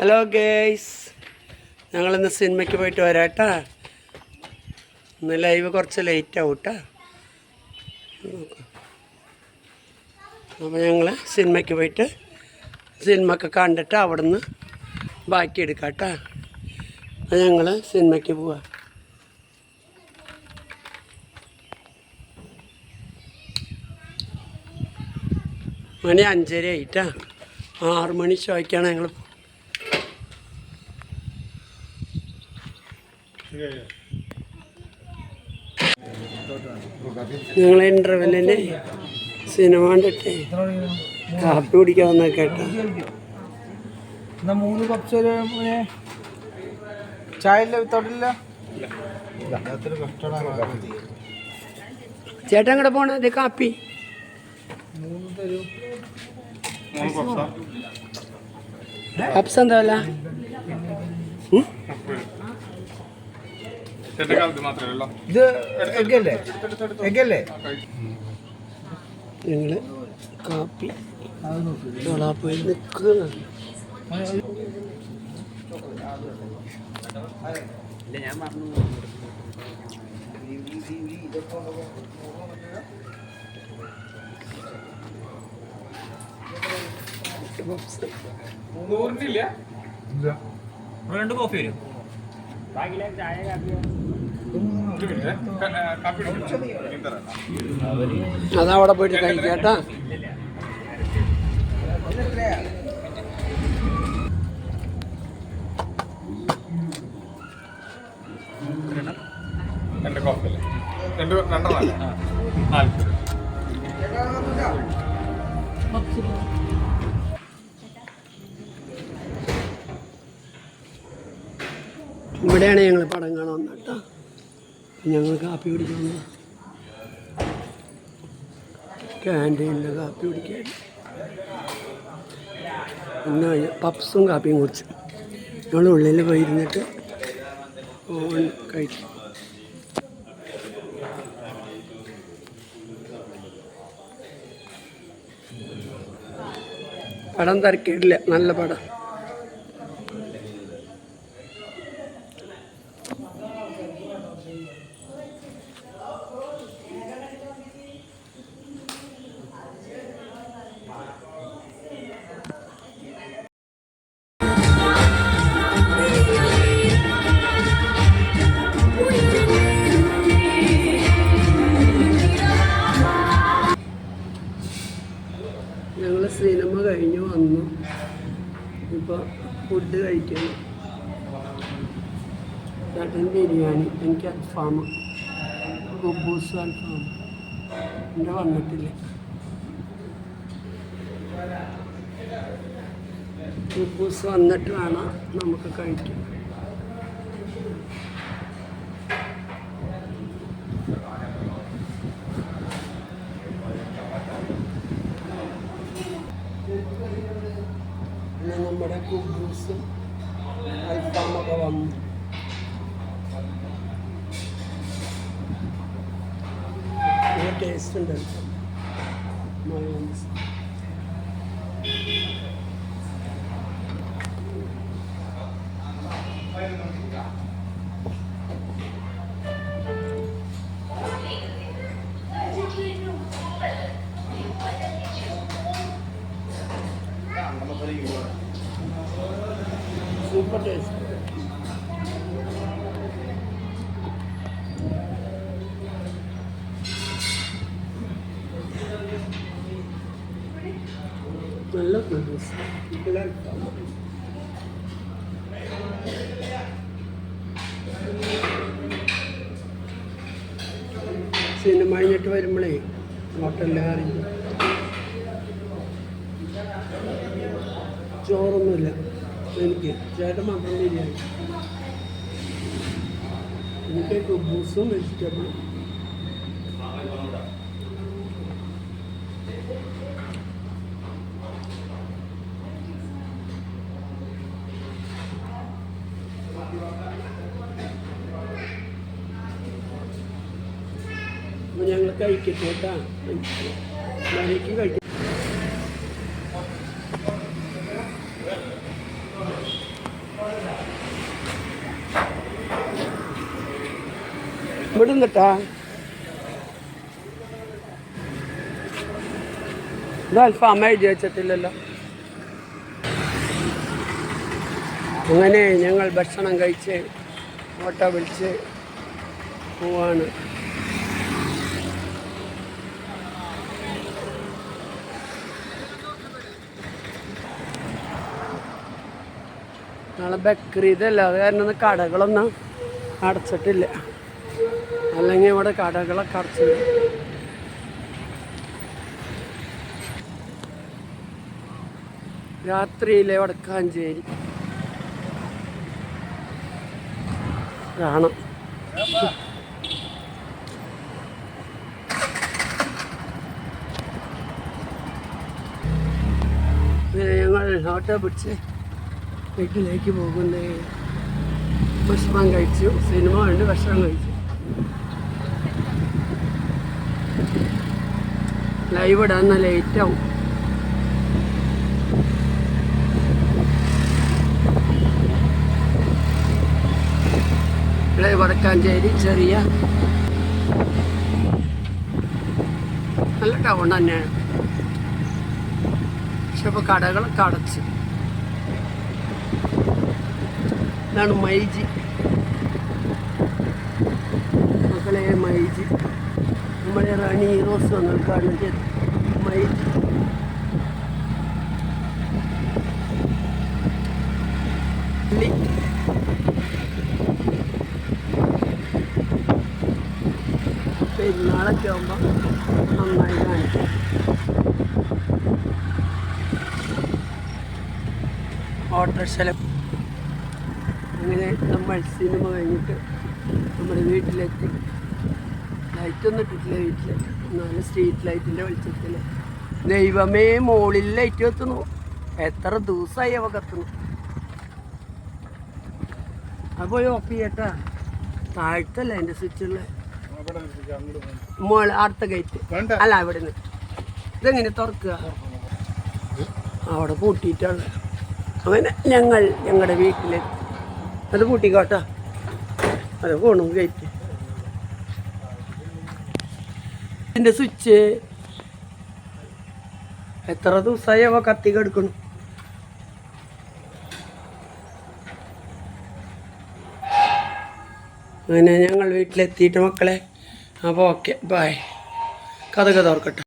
Hello guys ഞങ്ങളിന്ന് സിനിമയ്ക്ക് പോയിട്ട് വരാട്ടാ. ഇന്ന് ലൈവ് കുറച്ച് ലേറ്റ് ആവും കേട്ടാ അപ്പോൾ ഞങ്ങൾ സിനിമയ്ക്ക് പോയിട്ട് സിനിമ ഒക്കെ കണ്ടിട്ട് അവിടെ നിന്ന് ബാക്കി എടുക്കാം കേട്ടാ അപ്പോൾ ഞങ്ങൾ സിനിമയ്ക്ക് പോവാം. മണി അഞ്ചര ആയിട്ടാ ആറ് മണി ഷോയ്ക്കാണ് ഞങ്ങൾ ഞങ്ങൾ ഇന്റർവെല്ലിന് സിനിമ കണ്ടിട്ട് കാപ്പി കുടിക്കാൻ വന്ന കേട്ടോ. എന്നാ മൂന്ന് കപ്സ് ഒരു ചായ ഇല്ല. വിത്തൗട്ടില്ല ചേട്ടൻ കൂടെ പോണത് കാപ്പി. പപ്സ് എന്താ? ഇത് എഗ്ഗല്ലേ? എഗ്ഗല്ലേ? ഞങ്ങൾ കാപ്പി അത് നോക്കൂ ഞാൻ പറഞ്ഞു രണ്ട് കോഫി വരും. അതവിടെ പോയിട്ട് കഴിക്കാട്ടാ രണ്ട് കോഫി അല്ലേ രണ്ട് രണ്ടെണ്ണല്ലേ നാല്പത് ഇവിടെയാണ് ഞങ്ങൾ പടം കാണാൻ വന്നത് കേട്ടോ. ഞങ്ങൾ കാപ്പി കുടിക്കാൻ ക്യാന്റീനിൽ കാപ്പി കുടിക്കാൻ. പപ്സും കാപ്പിയും കുടിച്ചു. ഞങ്ങൾ ഉള്ളിൽ പോയിരുന്നിട്ട് ഓൺ കഴിച്ചു. പടം തിരക്കിയിട്ടില്ല. നല്ല പടം. ഞങ്ങൾ കഴിഞ്ഞു വന്നു. ഇപ്പോൾ ഫുഡ് കഴിക്കുന്നു ചേട്ടൻ ബിരിയാണി. എനിക്ക് അൽഫാം. ഗുബൂസ് അൽഫാം. എന്റെ വന്നിട്ടില്ല. ഗുബൂസ് വന്നിട്ട് വേണം നമുക്ക് കഴിക്കാൻ. നമ്മുടെ കുബൂസും അൽഫാമൊക്കെ വന്നു നല്ല ടേസ്റ്റ് ഉണ്ട് സൂപ്പർ ടേസ്റ്റ് നല്ല സിനിമ കഴിഞ്ഞിട്ട് വരുമ്പോഴേ ഹോട്ടലിൽ കയറി ചോറൊന്നുമില്ല. എനിക്ക് ചേട്ടൻ മാത്രം ബിരിയാണി. എനിക്ക് കുബൂസും വെജിറ്റബിളും. ഞങ്ങൾ കഴിക്കട്ടെ കേട്ടാ. മണിക്ക് കഴിക്കും. വിടുന്നിട്ടാ? ഇത് അൽഫാമ എഴുതി വെച്ചിട്ടില്ലല്ലോ. അങ്ങനെ ഞങ്ങൾ ഭക്ഷണം കഴിച്ച് ഓട്ടോ വിളിച്ച് പോവാണ്. നാളെ ബക്കറി ഇതല്ല അത് കാരണം കടകളൊന്നും അടച്ചിട്ടില്ല. അല്ലെങ്കിൽ ഇവിടെ കടകളെ കറച്ച് രാത്രിയിലെ വടക്കാഞ്ചേരി. കാണാം. ഞങ്ങൾ ഓട്ടോ പിടിച്ച് വീട്ടിലേക്ക് പോകുന്നേ ഭക്ഷണം കഴിച്ചു. സിനിമ കണ്ട് ഭക്ഷണം കഴിച്ചു. ലൈവ് ഇടാൻ ലേറ്റ് ആവും. ഇവിടെ വടക്കാഞ്ചേരി ചെറിയ നല്ല ടൗൺ തന്നെയാണ്. പക്ഷെ ഇപ്പോൾ കടകളൊക്കെ അടച്ച്. ഇതാണ് മൈജി. മക്കളെ മൈജി. നമ്മുടെ റാണി റോസ് വന്ന് കാണുന്നത് മൈജി ഉള്ളി. പെരുന്നാളൊക്കെ ആകുമ്പോൾ നന്നായി കാണിക്കും. ഓട്ടോറിക്ഷ അങ്ങനെ നമ്മൾ സിനിമ കഴിഞ്ഞിട്ട് നമ്മുടെ വീട്ടിലെത്തി. ലൈറ്റൊന്നും ഇട്ടിട്ടില്ല വീട്ടിൽ എന്നാലും സ്ട്രീറ്റ് ലൈറ്റിന്റെ വെളിച്ചത്തിൽ ദൈവമേ മുകളിൽ ലൈറ്റ് കത്തുന്നു. എത്ര ദിവസമായി അവ കത്തുന്നു. അപ്പോൾ ഓഫ് ചെയ്യട്ടാ. താഴ്ത്തല്ല എന്റെ സ്വിച്ചുള്ള മോൾ അടുത്ത ഗേറ്റ്. അല്ല അവിടെ നിന്ന് ഇതെങ്ങനെ തുറക്കുക? അവിടെ പൂട്ടിയിട്ടാണ്. അങ്ങനെ ഞങ്ങൾ ഞങ്ങളുടെ വീട്ടിലെത്തി അത് പൂട്ടിക്കോട്ടോ. അത് പോണു ഗേറ്റ് ഇതിന്റെ സ്വിച്ച്. എത്ര ദിവസമായി അവ കത്തി അങ്ങനെ ഞങ്ങൾ വീട്ടിലെത്തിയിട്ട് മക്കളെ. അപ്പോൾ ഓക്കെ ബായ് കഥ കഥ ഓർക്കട്ടെ.